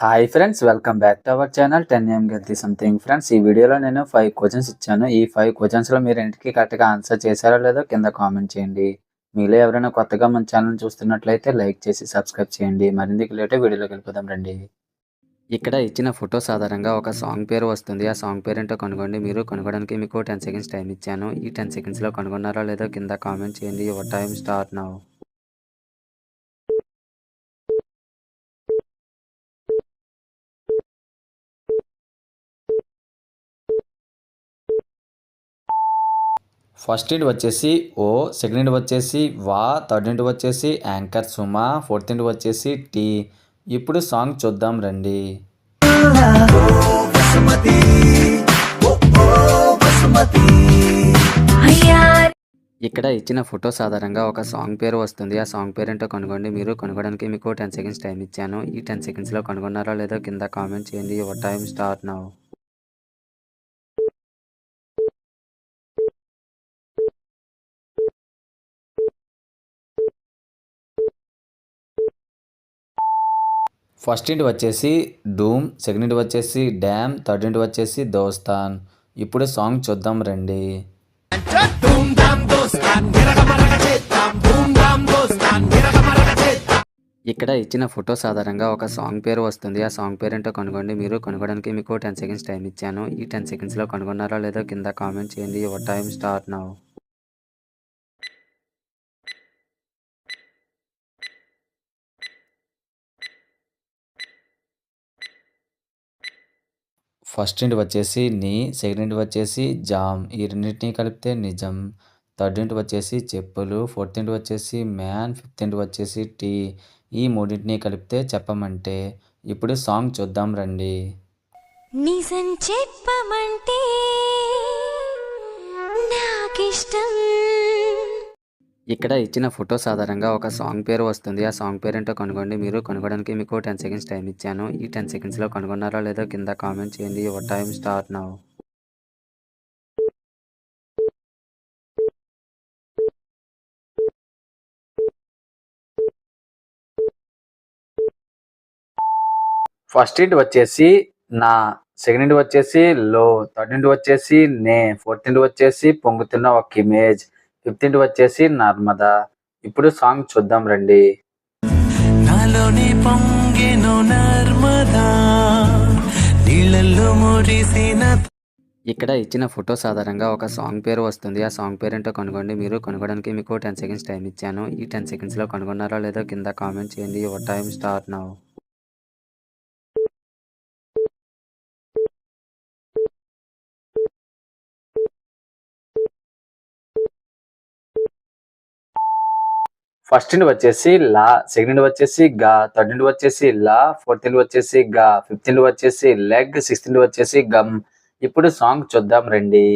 Hi friends welcome back to our channel ten M గెల్తీ something friends ఈ వీడియోలో నేను five questions ఇచ్చాను. ఈ ఫైవ్ క్వశ్చన్స్లో మీరు ఇంటికి కరెక్ట్గా ఆన్సర్ చేశారో లేదో కింద కామెంట్ చేయండి. మీలో ఎవరైనా కొత్తగా మన ఛానల్ చూస్తున్నట్లయితే లైక్ చేసి సబ్స్క్రైబ్ చేయండి. మరింది లేటే వీడియోలోకి వెళ్ళిపోదాం రండి. ఇక్కడ ఇచ్చిన ఫొటోస్ ఆధారంగా ఒక సాంగ్ పేరు వస్తుంది. ఆ సాంగ్ పేరు ఏంటో కనుగొండి. మీరు కనుగొనడానికి మీకు టెన్ సెకండ్స్ టైం ఇచ్చాను. ఈ టెన్ సెకండ్స్లో కనుగొన్నారో లేదో కింద కామెంట్ చేయండి. Your time start now first ఇంటి వచ్చేసి ఓ సెకండ్ ఇంటి వచ్చేసి వా థర్డ్ ఇంటి వచ్చేసి యాంకర్ సుమా ఫోర్త్ ఇంటి వచ్చేసి టీ. ఇప్పుడు సాంగ్ చూద్దాం రండి. ఇక్కడ ఇచ్చిన ఫొటోస్ ఆధారంగా ఒక సాంగ్ పేరు వస్తుంది. ఆ సాంగ్ పేరు ఏంటో కనుగొండి. మీరు కనుగొనడానికి మీకు టెన్ సెకండ్స్ టైం ఇచ్చాను. ఈ టెన్ సెకండ్స్లో కనుగొన్నారో లేదో కింద కామెంట్ చేయండి. Your time start now. First ఇంటి వచ్చేసి డూమ్ సెకండ్ ఇంటి వచ్చేసి డ్యామ్ థర్డ్ ఇంటి వచ్చేసి దోస్తాన్. ఇప్పుడు సాంగ్ చూద్దాం రండి. ఇక్కడ ఇచ్చిన ఫొటోస్ ఆధారంగా ఒక సాంగ్ పేరు వస్తుంది. ఆ సాంగ్ పేరు ఏంటో కనుగొండి. మీరు కనుగొనడానికి మీకు టెన్ సెకండ్స్ టైం ఇచ్చాను. ఈ టెన్ సెకండ్స్లో కనుగొన్నారో లేదో కింద కామెంట్ చేయండి. Your time start now. First ఇంటి వచ్చేసి నీ సెకండ్ ఇంటి వచ్చేసి జామ్. ఈ రెండింటిని కలిపితే నిజం. థర్డ్ ఇంటి వచ్చేసి చెప్పులు. ఫోర్త్ ఇంటి వచ్చేసి మ్యాన్. ఫిఫ్త్ ఇంటి వచ్చేసి టీ. ఈ మూడింటిని కలిపితే చెప్పమంటే. ఇప్పుడు సాంగ్ చూద్దాం రండి. నిజం చెప్పమంటే నాకిష్టం ఇక్కడ ఇచ్చిన ఫొటోస్ ఆధారంగా ఒక సాంగ్ పేరు వస్తుంది. ఆ సాంగ్ పేరు ఏంటో కనుగొండి. మీరు కనుగొనడానికి మీకు టెన్ సెకండ్స్ టైం ఇచ్చాను. ఈ టెన్ సెకండ్స్లో కనుగొన్నారో లేదో కింద కామెంట్ చేయండి. Your time start now. First ఇంటి వచ్చేసి నా సెకండ్ ఇంటి వచ్చేసి లో థర్డ్ ఇంటి వచ్చేసి నే ఫోర్త్ ఇంటి వచ్చేసి పొంగుతున్న ఒక ఇమేజ్. ఫిఫ్త్ ఇంటి వచ్చేసి నర్మదా. ఇప్పుడు సాంగ్ చూద్దాం రండి. నాలోని పొంగెను నర్మదా నీళ్ళల్లో మురిసిన ఇక్కడ ఇచ్చిన ఫొటోస్ ఆధారంగా ఒక సాంగ్ పేరు వస్తుంది. ఆ సాంగ్ పేరు ఏంటో కనుగొండి. మీరు కనుగొనడానికి మీకు టెన్ సెకండ్స్ టైం ఇచ్చాను. ఈ టెన్ సెకండ్స్లో కనుగొన్నారో లేదో కింద కామెంట్ చేయండి. Your time start now. First ఇండ్ వచ్చేసి లా సెకండ్ ఇండ్ వచ్చేసి గా థర్డ్ ఇంటి వచ్చేసి లా ఫోర్త్ ఇంటి వచ్చేసి గా ఫిఫ్త్ ఇంటి వచ్చేసి లెగ్ సిక్స్త్ ఇంటి వచ్చేసి గమ్. ఇప్పుడు సాంగ్ చూద్దాం రండి.